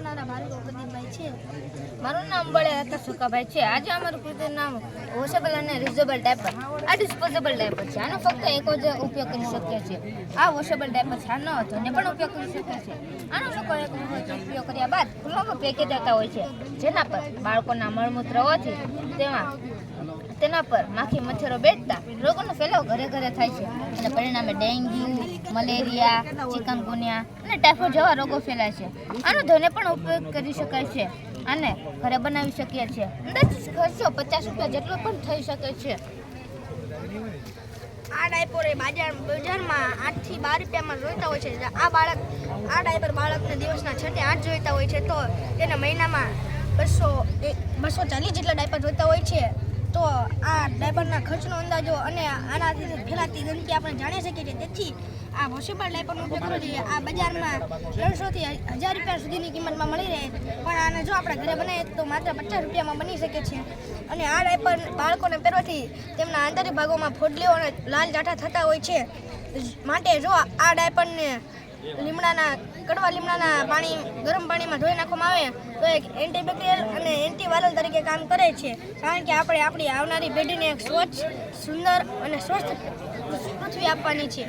આપનારા મારું પ્રદીપભાઈ છે. મારું નામ બળે સુકાભાઈ છે. આજે અમારું કૃતિનું નામ વોશેબલ અને રિઝેબલ ડાયપર. આ ડિસ્પોઝેબલ ડાયપર છે. આનો ફક્ત એક જ ઉપયોગ કરી શકીએ છીએ. આ વોશેબલ ડાયપર છે. આનો ધોને પણ ઉપયોગ કરી શકીએ છીએ. આનો ઉપયોગ કર્યા બાદ ખુલ્લામાં પેકેજ દેતા હોય છે. જેના પર બાળકોના મળમૂત્ર હોવાથી તેમાં તેના પર માખી મચ્છરો બેઠતા રોગોનો ફેલાવ ઘરે ઘરે થાય છે. અને પરિણામે ડેન્ગ્યુ, મલેરિયા, ચિકનગુનિયા અને ટાઇફોઇડ જેવા રોગો ફેલાય છે. આનો ધોને પણ ઉપયોગ કરી શકાય છે. અને ઘરે બનાવી શકીએ છીએ. અંદાજિત ખર્ચો પચાસ રૂપિયા જેટલો પણ થઈ શકે છે. આ ડાયપર બાજાર બજારમાં આઠથી બાર રૂપિયામાં જોઈતા હોય છે. આ બાળક આ ડાયપર બાળકને દિવસના છ થી આઠ જોઈતા હોય છે. તો તેને મહિનામાં બસો બસો ચાલીસ જેટલા ડાયપર જોઈતા હોય છે. તો આ ડાયપરના ખર્ચનો અંદાજો અને આનાથી ફેલાતી ગંદકી આપણે જાણી શકીએ છીએ. તેથી આ વોશેબલ ડાયપરનો ઉપયોગ કરવો જોઈએ આ બજારમાં ત્રણસોથી હજાર રૂપિયા સુધીની કિંમતમાં મળી રહે પણ આને જો આપણે ઘરે બનાવીએ તો માત્ર પચાસ રૂપિયામાં બની શકે છે. અને આ ડાયપર બાળકોને પહેરવાથી તેમના આંતરિક ભાગોમાં ફોડલીઓ અને લાલ જાઠા થતા હોય છે. માટે જો આ ડાયપરને લીમડાના, કડવા લીમડાના પાણી, ગરમ પાણીમાં ધોઈ નાખવામાં આવે, તો એક એન્ટીબેક્ટેરિયલ અને એન્ટીવાયરલ તરીકે કામ કરે છે. કારણ કે આપણે આપણી આવનારી પેઢીને એક સ્વચ્છ, સુંદર અને સ્વસ્થ પૃથ્વી આપવાની છે.